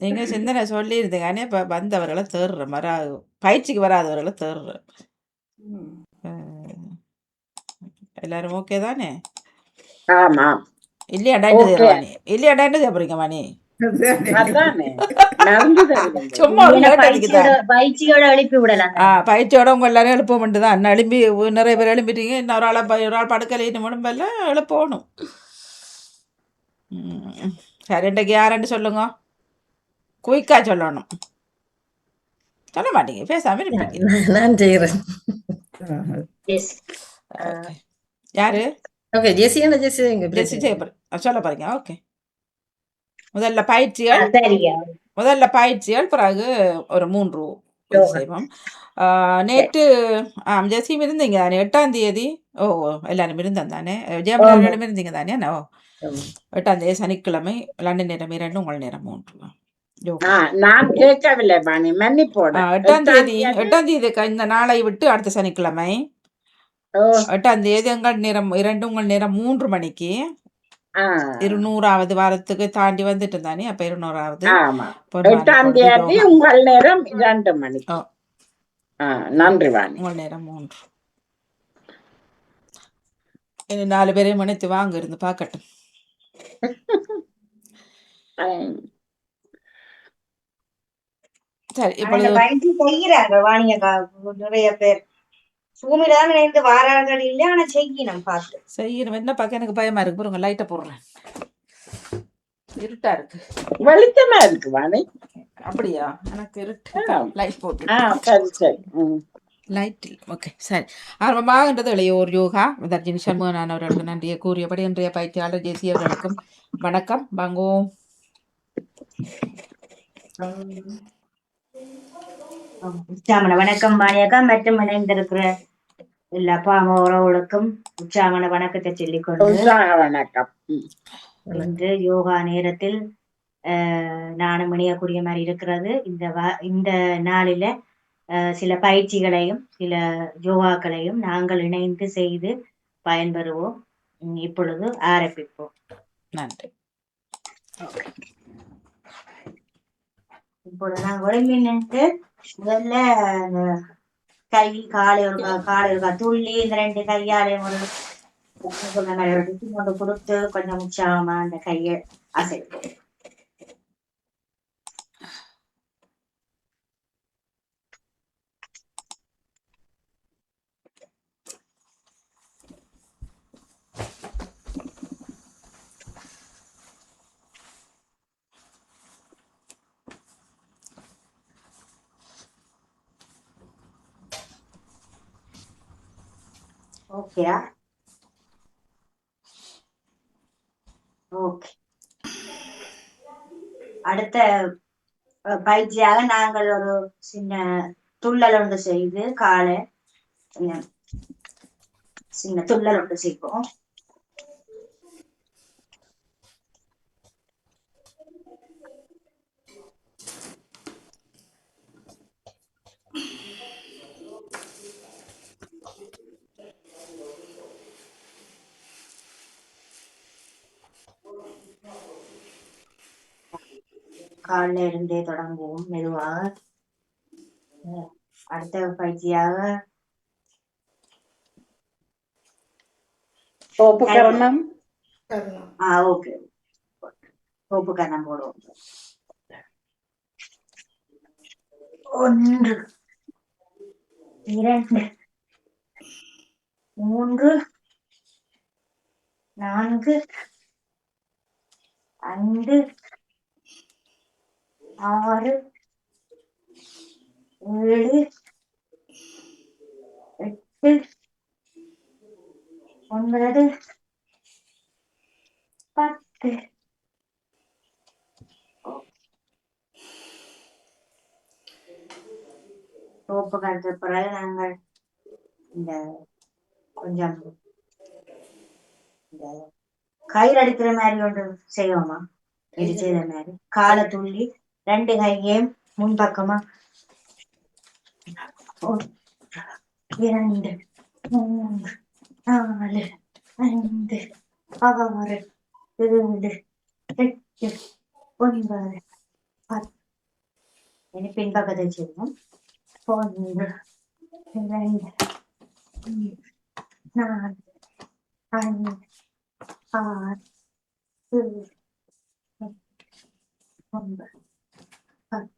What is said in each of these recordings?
நீங்க சிந்தனை சொல்லியிருந்தீங்க இப்ப வந்தவர்கள தேடுறேன் வரா பயிற்சிக்கு வராதவர்கள தேடுறேன் ம். அஹ், எல்லாரும் ஓகே தானே? ஆமா. இல்லையாடா தேடுவானி இல்லையாடா என்ன தேடுறீங்க மணி? பயிற்சியோட உங்க எல்லாரும் எழுப்ப மட்டும் தான் எழுப்பி நிறைய பேர் எழுப்பிட்டீங்க இன்னொரு ஆளை ஒரு ஆள் படுக்கலை. இன்னும் உடம்பெல்லாம் எழுப்பணும். சரி இன்றைக்கு யாருன்னு சொல்லுங்க? குயிக்கா சொல்லணும். சொல்ல மாட்டீங்க பேசாம இருப்பீங்க. நான் செய்கிறேன் யாரு? ஓகே ஜெசி என்ன ஜெசி எங்க ஜெஸ்ஸி செய்ய சொல்ல போறீங்க ஓகே. முதல்ல பயிற்சிகள். முதல்ல பயிற்சிகள் பிறகு ஒரு மூன்று. செய்வோம். நேற்று ஆ ஜெசியும் இருந்தீங்க தானே? எட்டாம் தேதி? ஓ ஓ, எல்லாரும் இருந்தோம் தானே? ஜெயமலர்களும் இருந்தீங்க தானே? ஓ. ஆமா. எட்டாம் தேதி சனிக்கிழமை லண்டன் நேரம் இரண்டு உங்கள் நேரம் மூன்று. நான் கேட்கவில்லை பாணி. மன்னிப்போட. ஆ, எட்டாம் தேதி தேதி. எட்டாம் தேதி க- இந்த நாளை விட்டு அடுத்த சனிக்கிழமை. எட்டாம் தேதி எங்கள் நேரம் இரண்டு உங்கள் நேரம் மூன்று மணிக்கு. இருநூறாவது வாரத்துக்கு தாண்டி வந்துட்டு தானே அப்ப இருநூறாவது. எட்டாம் தேதி உங்கள் நேரம் இரண்டு மணிக்கு. நன்றி வாணி உங்கள் நேரம் மூன்று. நாலு பேரையும் மன்னித்து வாங்க இருந்து பார்க்கட்டும். சரி செய்கிறாங்க. வாணியக்கா நிறைய பேர். சூமில தான் இணைந்து வாரார்கள் இல்ல ஆனா செய்யணும் பார்த்து. செய்யணும் என்ன பார்க்க எனக்கு பயமா இருக்கு. பாருங்க லைட்டை போடுறேன். இருட்டா இருக்கு. வெளிச்சமா இருக்கு வாணி. அப்படியா? எனக்கு இருட்டு. லைட் போட்டு. ஆ சரி சரி. லைட் ஓகே சரி. ஆரம்பமாகின்றது இளையோர் யோகா. தர்ஜினி சண்முகனான் அவர்களுக்கு நன்றியை கூறியபடி இன்றைய பயிற்சியாளர் ஜெசி அவர்களுக்கும் வணக்கம். வாங்கோ. உச்சாமன வணக்கம் வாணியக்கா மற்றும் இணைந்திருக்கிற எல்லா பாம உறவுகளுக்கும் உச்சாமன வணக்கத்தை சொல்லிக்கொண்டு வணக்கம். இன்று யோகா நேரத்தில் நானும் இணையக்கூடிய மாதிரி இருக்கிறது. இந்த வா- இந்த நாளில அஹ், சில பயிற்சிகளையும் சில யோகாக்களையும் நாங்கள் இணைந்து செய்து பயன்பெறுவோம். இப்பொழுது ஆரம்பிப்போம். நன்றி. இப்போது நான் ஒளிமி முதல்ல அந்த கை காலை ஒரு காலை ஒரு துள்ளி இந்த ரெண்டு கையாலையும் ஒரு சொன்ன மாதிரி ஒரு கொண்டு கொடுத்து கொஞ்சம் உற்சாகமா அந்த கையை அசைப்போம் ஓகேயா ஓகே அடுத்த பயிற்சியாக நாங்கள் ஒரு சின்ன துள்ளல் ஒன்று செய்து காலை சின்ன சின்ன துள்ளல் ஒன்று செய்வோம். காலில் இருந்தே தொடங்குவோம் மெதுவாக அடுத்த பயிற்சியாக உபகரணம் ஆ ஓகே. சோப்பு கண்ணம் போடுவோம். ஒன்று இரண்டு மூன்று நான்கு ஐந்து ஆறு ஏழு எட்டு ஒன்பது பத்து. சோப்பு கலந்த பிறகு நாங்கள் இந்த கொஞ்சம் இந்த கயிறு அடிக்கிற மாதிரி ஒன்று செய்வோமா இது செய்த மாதிரி. காலை துள்ளி ரெண்டு கையையும் முன்பக்கமா? இரண்டு மூன்று நாலு ஐந்து ஆறு ஏழு எட்டு ஒன்பது பத்து. இனி பின்பக்கத்தை செய்வோம் ஒன்று இரண்டு நாலு ஐந்து ஆறு ஏழு எட்டு, ஒன்பது பத்து.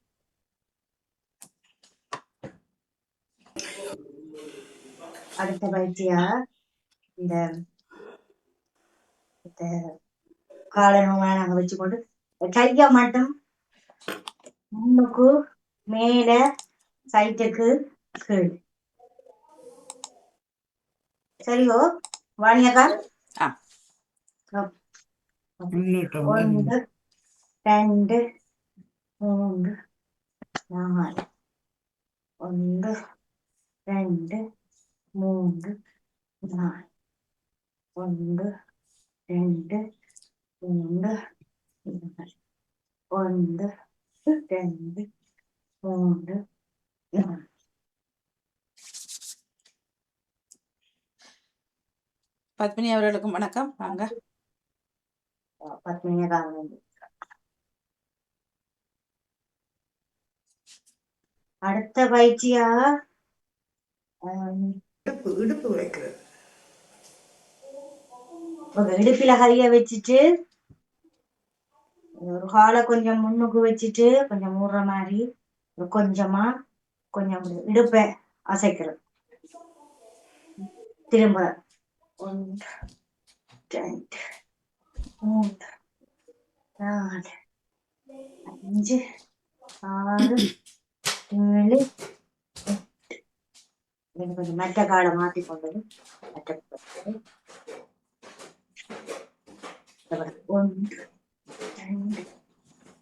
அடுத்த பயிற்சியா? இந்த இந்த காலனோமா நாங்க வச்சுக்கொண்டு கைய மட்டும். முன்னுக்கு மேல சைட்டுக்கு கீழ். சரியோ வாணியக்கா? ஆ. ஒன்று ரெண்டு மூன்று நாலு. ஒன்று ரெண்டு மூன்று நாலு ஒன்று ரெண்டு மூன்று நாலு ஒன்று ரெண்டு மூன்று நாலு பத்மினி அவர்களுக்கும் வணக்கம். வாங்க. பத்மினியா காவலன் அடுத்த பயிற்சியா இடுப்பு இடுப்பு வைக்கிறது இடுப்பில ஹரிய வச்சுட்டு ஒரு காலை கொஞ்சம் முன்னுக்கு வச்சுட்டு கொஞ்சம் மூடுற மாதிரி கொஞ்சமா கொஞ்சம் இடுப்பை அசைக்கிறது. திரும்ப ஒன்று ரெண்டு மூன்று நாலு அஞ்சு ஆறு ஏழு இது கொஞ்சம் மாத்தி கொண்டது மற்ற. அப்புறம் ஒன்று ரெண்டு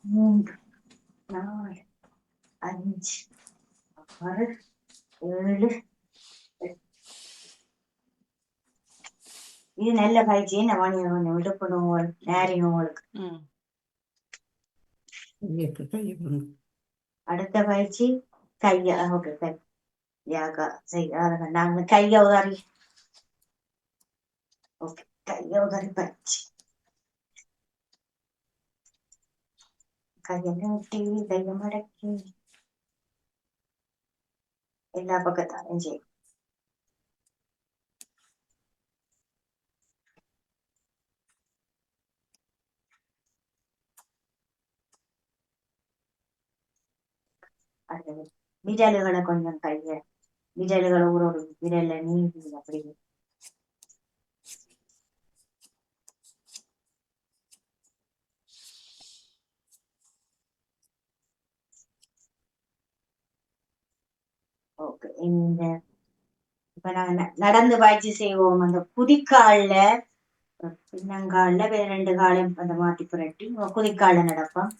மூன்று நாலு அஞ்சு ஆறு ஏழு. இது நல்ல பயிற்சி நவானி கொஞ்சம் இடுப்பு நோய் நேரி ம் அடுத்த பயிற்சி கைய ஓகே கை யாகா செய்ய நாங்கள் கையை உதாரி ஓகே கையை உதாரி பயிற்சி கையை நீட்டி கையை மடக்கி எல்லா பக்கத்தாலும் செய்யும் அடுத்தது விரல்களை கொஞ்சம் கையை விரல்களை ஒரு ஒரு விரல்ல நீவி அப்படி. ஓகே இந்த இப்ப நாங்க நடந்து பயிற்சி செய்வோம். அந்த குதிக்கால்ல பின்னங்கால பின்னங்கால்ல ரெண்டு காலையும் அந்த மாத்தி புரட்டி குதிக்கால நடப்போம்.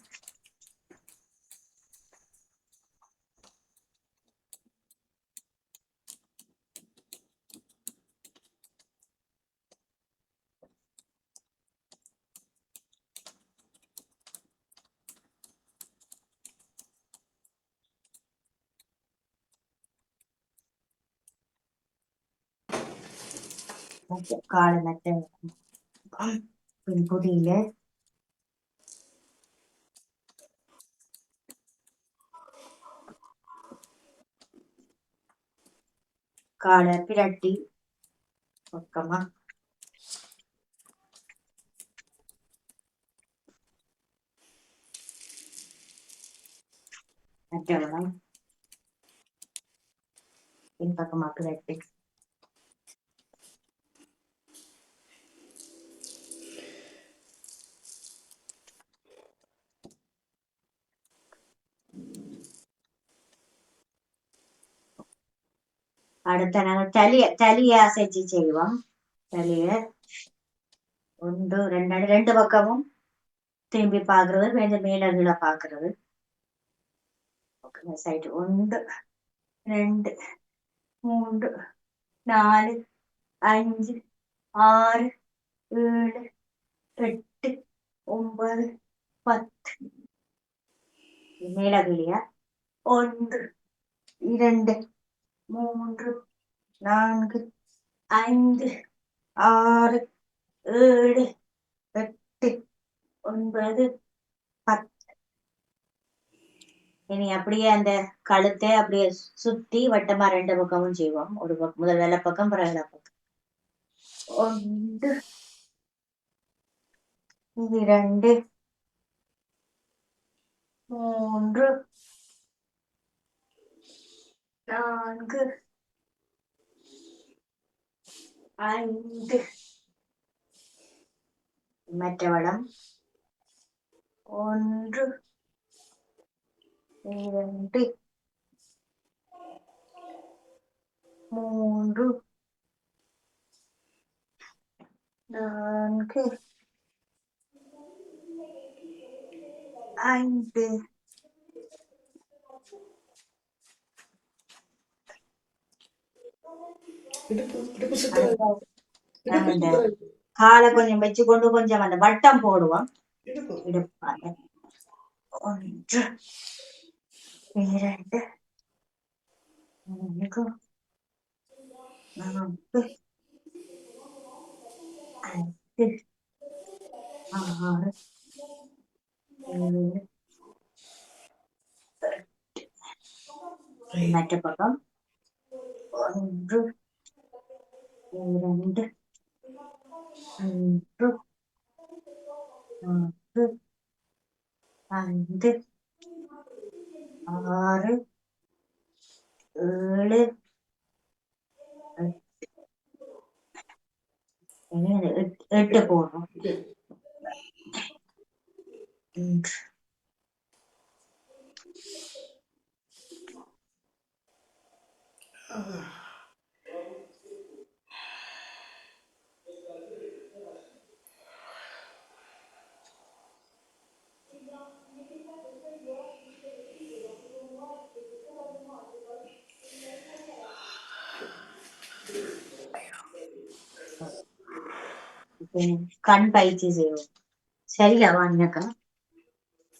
காலை நட்டு பின் குதியில காலை பிரட்டி பக்கமா. நட்டவளம் பின் அடுத்த நாங்க தலிய தலிய அசைச்சு செய்வோம் தலிய ஒன்று ரெண்டு ரெண்டு பக்கமும் திரும்பி பாக்குறது கொஞ்சம் மேல கீழே பாக்குறது சைடு ஒன்று ரெண்டு மூன்று நாலு அஞ்சு ஆறு ஏழு எட்டு ஒன்பது பத்து மேல ஒன்று இரண்டு மூன்று நான்கு ஐந்து ஆறு ஏழு எட்டு ஒன்பது பத்து. இனி அப்படியே அந்த கழுத்தை அப்படியே சுத்தி வட்டமா ரெண்டு பக்கமும் செய்வோம். ஒரு பக்கம் முதல் வேலை பக்கம் பிற வேலை பக்கம். ஒன்று இரண்டு மூன்று நான்கு ஐந்து மற்ற வளம் ஒன்று இரண்டு மூன்று நான்கு ஐந்து இடுப்பு இடுப்பு சுத்துறது நாங்க இடுப்பு இந்த சுத்துறது காலை கொஞ்சம் வச்சு கொண்டு கொஞ்சம் அந்த வட்டம் போடுவோம். ஒன்று இரண்டு மூன்று நான்கு ஐந்து ஆறு ஏழு மற்ற பக்கம் ஒன்று இரண்டு மூன்று நான்கு ஐந்து ஆறு ஏழு எட்டு. இனி அது கண் பயிற்சி செய்வோம். சரியா வாங்கினக்கா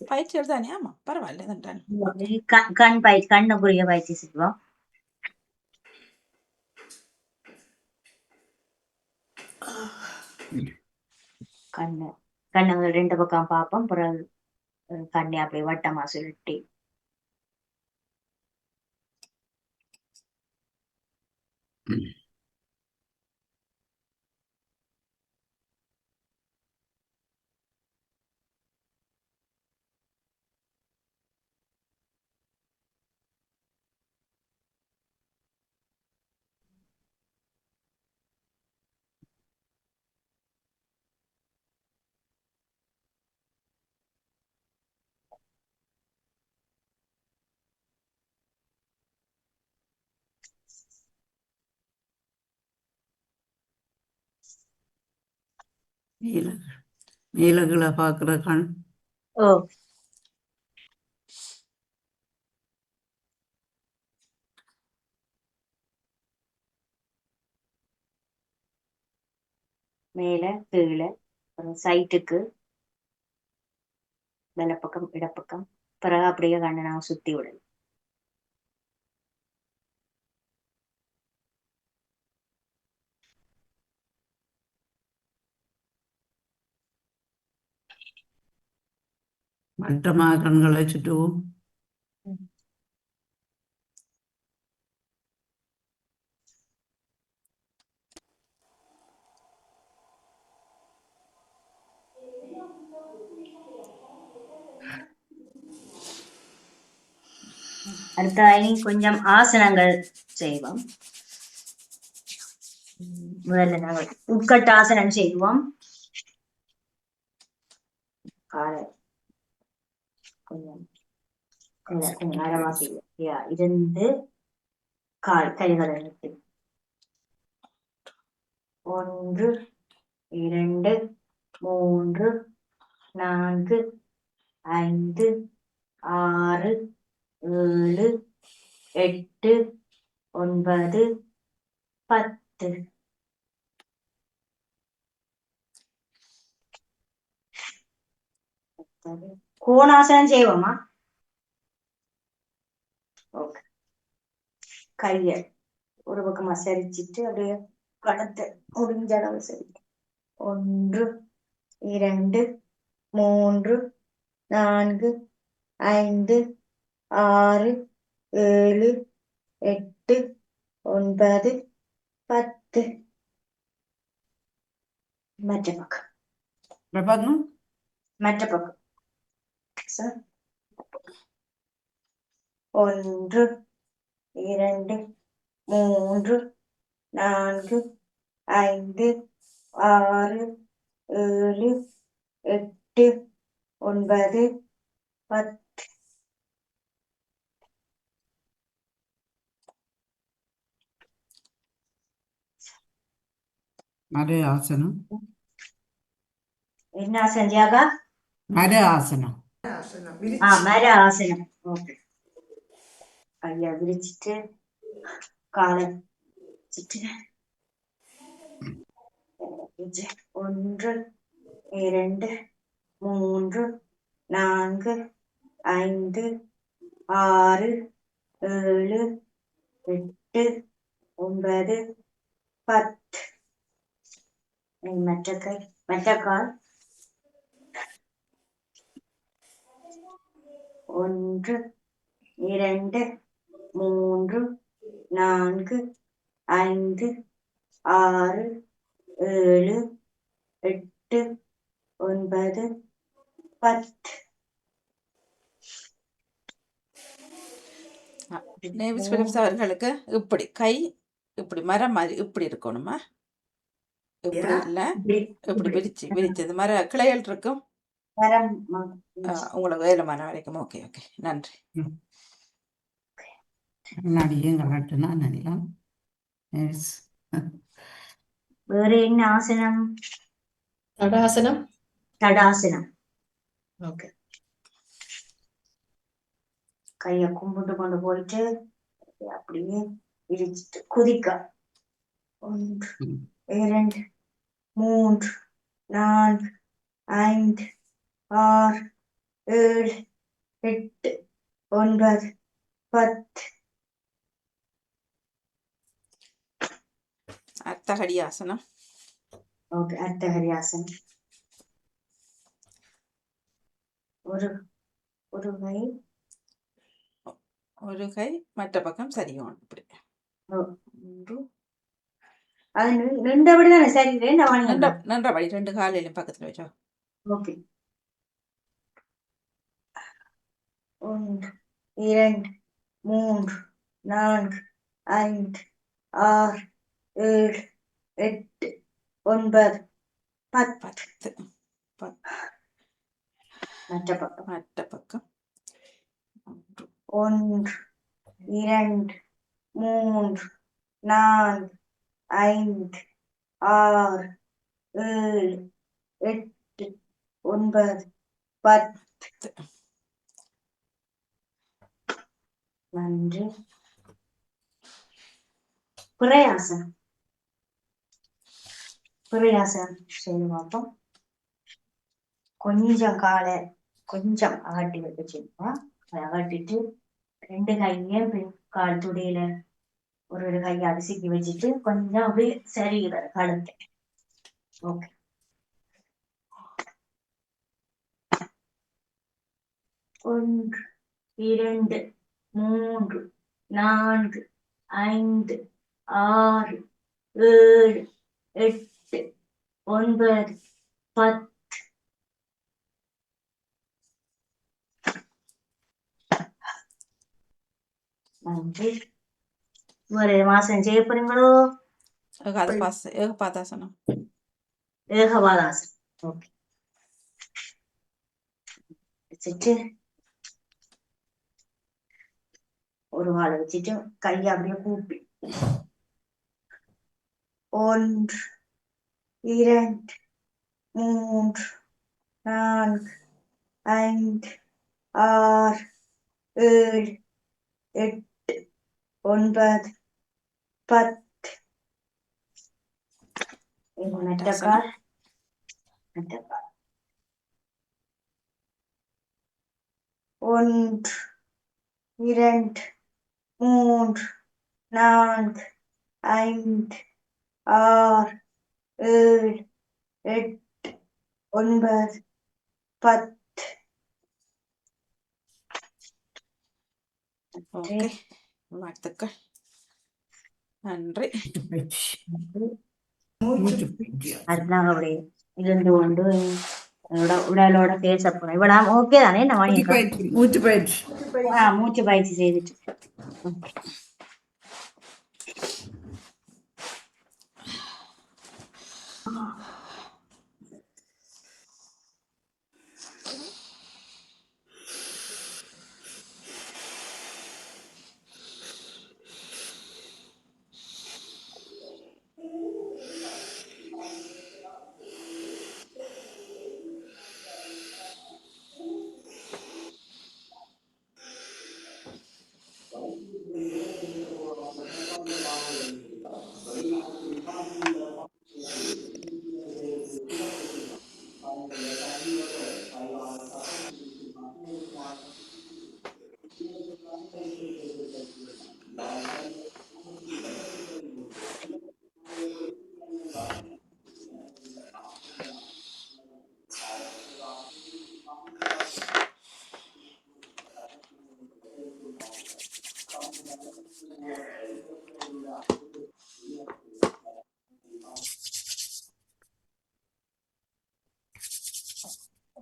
பயிற்சிகள் தானே ஆமா பரவாயில்ல கண் பயிற்சி கண்ணுக்குரிய பயிற்சி செய்வோம். கண்ணு கண்ணு ரெண்டு பக்கம் பார்ப்போம். பிறகு கண்ணை அப்படியே வட்டமா சுருட்டி. மேல மேலகளை பார்க்குற கண். ஓ. மேல கீழே அப்புறம் சைட்டுக்கு வலப்பக்கம் இடப்பக்கம். பிறகு அப்படியே கண்ணை நான் சுத்தி விடணும். வட்டமாக கண்களை சுற்றுவோம் அடுத்த கொஞ்சம் ஆசனங்கள் செய்வோம். முதல்ல நாங்கள் உட்கட்டாசனம் செய்வோம். காலை. கொஞ்சம் கொஞ்சம் நேரமா செய்வோம் யா, இருந்து கால் கைகளை நிறுத்தி ஒன்று இரண்டு மூன்று நான்கு ஐந்து ஆறு ஏழு எட்டு ஒன்பது பத்து. பத்தது. கோணாசனம் செய்வோமா? ஓகே கைய ஒரு பக்கமா சரிச்சிட்டு அப்படியே கழுத்தை முடிஞ்ச அளவு சரி ஒன்று இரண்டு மூன்று நான்கு ஐந்து ஆறு ஏழு எட்டு ஒன்பது பத்து. மற்ற பக்கம்? மற்ற பக்கம். ஒன்று இரண்டு மூன்று நான்கு ஐந்து ஆறு ஏழு எட்டு ஒன்பது பத்து. மர ஆசனம் என்ன ஆசனம் விரிச்சு மர ஆசனம் ஓகே கையை விரிச்சிட்டு காலை வச்சுட்டு இது ஒன்று இரண்டு மூன்று நான்கு ஐந்து ஆறு ஏழு எட்டு ஒன்பது பத்து மற்ற கை மற்ற கால் ஒன்று இரண்டு மூன்று நான்கு ஐந்து ஆறு ஏழு எட்டு ஒன்பது பத்து. நேவிஸ் அவர்களுக்கு இப்படி கை இப்படி மரம் மாதிரி இப்படி இருக்கணுமா? இப்படி இல்ல? இப்படி விரிச்சு விரிச்சு. இந்த மர கிளைகள் இருக்கும். மரம் ஆ, உங்களுக்கு வேலைமான வரைக்கும் ஓகே ஓகே. நன்றி. கண்ணாடியும் கலட்டுனா நல்லா வேற என்ன ஆசனம்? தடாசனம்? தடாசனம். ஓகே. கைய கும்பிட்டு கொண்டு போயிட்டு அப்படியே விரிச்சிட்டு குதிக்க. ஒன்று. இரண்டு மூன்று நான்கு ஐந்து ஆறு ஏழு எட்டு ஒன்பது பத்து. அர்த்தகடி ஆசனம் ஓகே அர்த்தஹரியாசனம் ஒரு ஒரு கை. ஒரு கை மற்ற பக்கம் சரியும் இப்படி. ஒன்று அது நின்- நின்றபடி தானே சரி நின்றபடி ரெண்டு காலையிலும் பக்கத்துல வச்சோ. ஓகே. ஒன்று இரண்டு மூன்று நான்கு ஐந்து ஆறு ஏழு எட்டு ஒன்பது பத்து. மற்ற பக்கம். மற்ற பக்கம். ஒன்று. இரண்டு மூன்று நான்கு ஐந்து ஆறு ஏழு எட்டு ஒன்பது பத்து. நன்றி. பிரயாசனம் பிரயாசனம் செய்து பார்ப்போம். கொஞ்சம் காலை கொஞ்சம் அகட்டி வச்சுருப்போம் அதை அகட்டிட்டு ரெண்டு கையையும் கால் துடையில ஒரு ஒரு கையை அரிசிக்கு வச்சுட்டு கொஞ்சம் அப்படியே சரிகிற கழுத்தை. ஓகே ஒன்று இரண்டு மூன்று நான்கு ஐந்து ஆறு ஏழு எட்டு ஒன்பது பத்து நன்றி ஒரு மாசம் செய்ய போறீங்களோ? ஏகபாதாசனம். ஏகவாதாசம் ஓகே. வச்சுட்டு ஒரு வாழை வச்சுட்டு கையை அப்படியே கூப்பி ஒன்று இரண்டு மூன்று நான்கு ஐந்து ஆறு ஏழு எட்டு ஒன்பது பத்து மெட்டக்கால் மெட்டக்கால் ஒன்று இரண்டு மூன்று நான்கு ஐந்து ஆறு ஏழு எட்டு ஒன்பது பத்து. வாழ்த்துக்கள். நன்றி. அப்படி இருந்து கொண்டு உட- உடலோட பேச போறோம் இவ்வளவு ஓகே தானே நம்ம மூச்சு பயிற்சி. மூச்சு பயிற்சி ஆ, மூச்சு பயிற்சி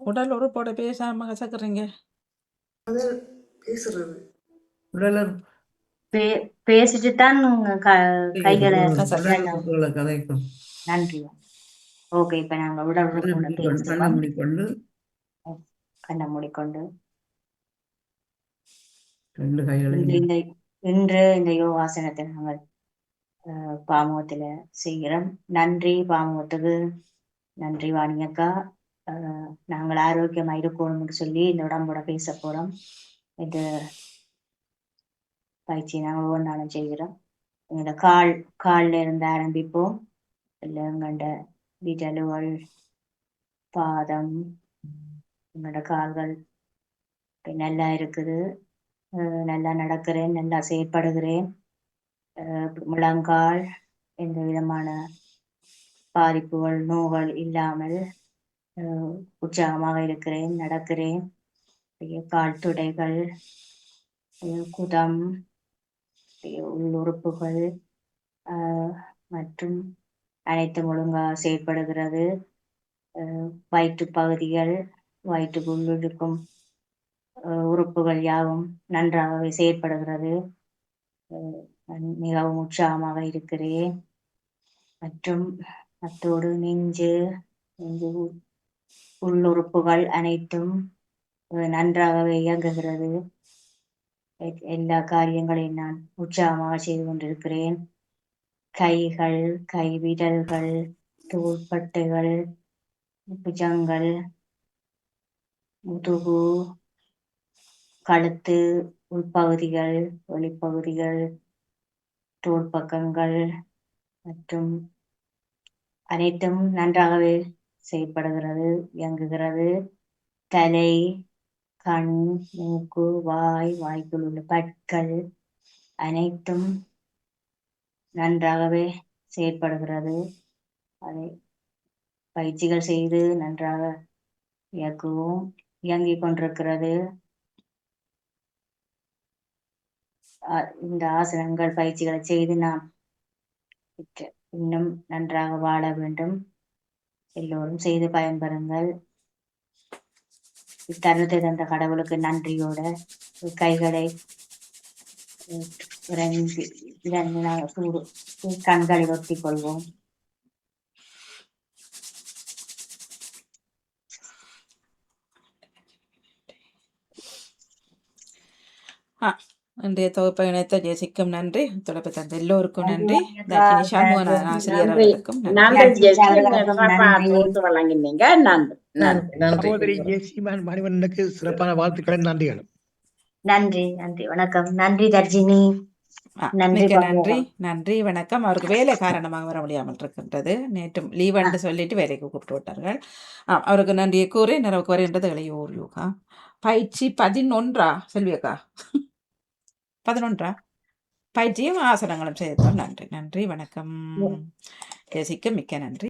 உடல் உறுப்போட பேசாம கசக்குறீங்க? உடல் பே- பேசிட்டு தான் க- கைகளை உடல் கதைக்கும். நன்றி. ஓகே இப்ப நாங்க உடல் கண்ணை உறுப்போட மூடிக்கொண்டு கண்ணை மூடிக்கொண்டு. ரெண்டு இந்த இன்று இந்த யோகாசனத்தை நாங்கள் பாமுகத்துல செய்கிறோம். நன்றி பாமுகத்துக்கு. நன்றி வாணியக்கா. நாங்கள் ஆரோக்கியமா இருக்கணும்னு சொல்லி இந்த உடம்போட பேச போறோம். இந்த பயிற்சி நாங்கள் ஒவ்வொரு நாளும் செய்கிறோம். எங்களோட கால் கால்ல இருந்து ஆரம்பிப்போம். இல்லை எங்கண்ட விரலுகள் பாதம் எங்களோட கால்கள் நல்லா இருக்குது. நல்லா நடக்கிறேன் நல்லா செயற்படுகிறேன். முழங்கால் எந்த விதமான பாதிப்புகள் நோய்கள் இல்லாமல் உற்சாகமாக இருக்கிறேன் நடக்கிறேன். கால் துடைகள் குதம் உள்ளுறுப்புகள் மற்றும் அனைத்தும் ஒழுங்காக செயல்படுகிறது. வயிற்று பகுதிகள் வயிற்றுக்குள் இருக்கும் உறுப்புகள் யாவும் நன்றாகவே செயற்படுகிறது மிகவும் உற்சாகமாக இருக்கிறேன். மற்றும் அத்தோடு நெஞ்சு நெஞ்சு உ- உள்ளுறுப்புகள் அனைத்தும் நன்றாகவே இயங்குகிறது. எல்லா காரியங்களையும் நான் உற்சாகமாக செய்து கொண்டிருக்கிறேன். கைகள் கை விரல்கள் தோள்பட்டைகள் புஜங்கள் முதுகு கழுத்து உள்பகுதிகள் வெளிப்பகுதிகள் தோள்பக்கங்கள் மற்றும் அனைத்தும் நன்றாகவே செயல்படுகிறது இயங்குகிறது. தலை கண் மூக்கு வாய் வாய்க்குள் உள்ள பற்கள் அனைத்தும் நன்றாகவே செயல்படுகிறது. அதை பயிற்சிகள் செய்து நன்றாக இயக்குவோம். இயங்கிக் கொண்டிருக்கிறது. இந்த ஆசனங்கள் பயிற்சிகளை செய்து நாம் இன்னும் நன்றாக வாழ வேண்டும். எல்லோரும் செய்து பயன்பெறுங்கள். இத்தருணத்தை தந்த கடவுளுக்கு நன்றியோட கைகளை கண்களை ஒத்திக் கொள்வோம் இன்றைய தொகுப்பை இணைத்த ஜெசிக்கும் நன்றி. தொடர்பு தந்த எல்லோருக்கும் நன்றி. சண்முகநாதன் ஆசிரியர் நன்றி. அவர்களுக்கும் நன்றி. மணிவண்ணனுக்கு சிறப்பான வாழ்த்துக்களை நன்றிகள் நன்றி. நன்றி. வணக்கம். நன்றி தர்ஜினி. நன்றி. நன்றி. நன்றி வணக்கம். அவருக்கு வேலை காரணமாக வர முடியாமல் இருக்கின்றது நேற்றும் லீவ் என்று சொல்லிட்டு வேலைக்கு கூப்பிட்டு விட்டார்கள். அவருக்கு நன்றியை கூறி நிறைவுக்கு வருகின்றது இளையோர் யோகா. பயிற்சி பதினொன்றா செல்வியக்கா? பதினொன்றா? பயிற்சியும் ஆசனங்களும் செய்தோம் நன்றி நன்றி வணக்கம். ஜெசிக்கு மிக்க நன்றி.